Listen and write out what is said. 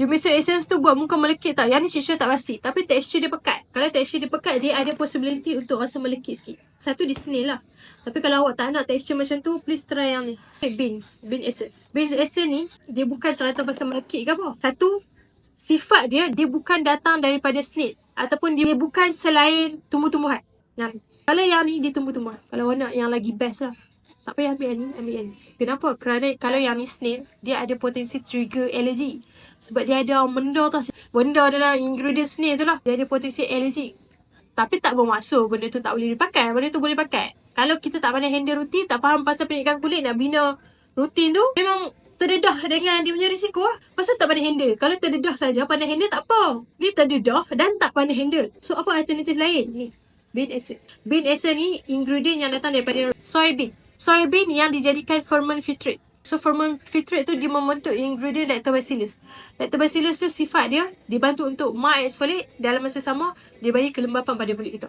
Jumiso Essence tu buat muka melekit tau. Yang ni Shisha tak pasti. Tapi tekstur dia pekat. Kalau tekstur dia pekat, dia ada possibility untuk rasa melekit sikit. Satu di sini lah. Tapi kalau awak tak nak tekstur macam tu, please try yang ni. Okay, beans. Bean Essence. Beans Essence ni, dia bukan cerita pasal melekit ke apa. Satu, sifat dia, dia bukan datang daripada snake. Ataupun dia bukan selain tumbuh-tumbuhan. Nah, kalau yang ni, dia tumbuh-tumbuhan. Kalau awak nak yang lagi best lah. Tak payah ambil yang ni, ambil yang ni. Kenapa? Kerana kalau yang ni snail, dia ada potensi trigger allergy. Sebab dia ada benda tu. Benda dalam ingredient snail tu lah. Dia ada potensi allergy. Tapi tak bermaksud benda tu tak boleh dipakai. Benda tu boleh pakai. Kalau kita tak pandai handle rutin, tak faham pasal pendidikan kulit nak bina rutin tu, memang terdedah dengan dia punya risiko lah. Pasal tak pandai handle. Kalau terdedah saja, pandai handle tak apa. Dia terdedah dan tak pandai handle. So, apa alternatif lain? Ni, bean essence. Bean essence ni ingredient yang datang daripada soybean. Soybean yang dijadikan ferment filtrate. So ferment filtrate tu dia membentuk ingredient lactobacillus. Lactobacillus tu sifat dia dibantu untuk mild exfoliate dalam masa sama dia bagi kelembapan pada kulit kita.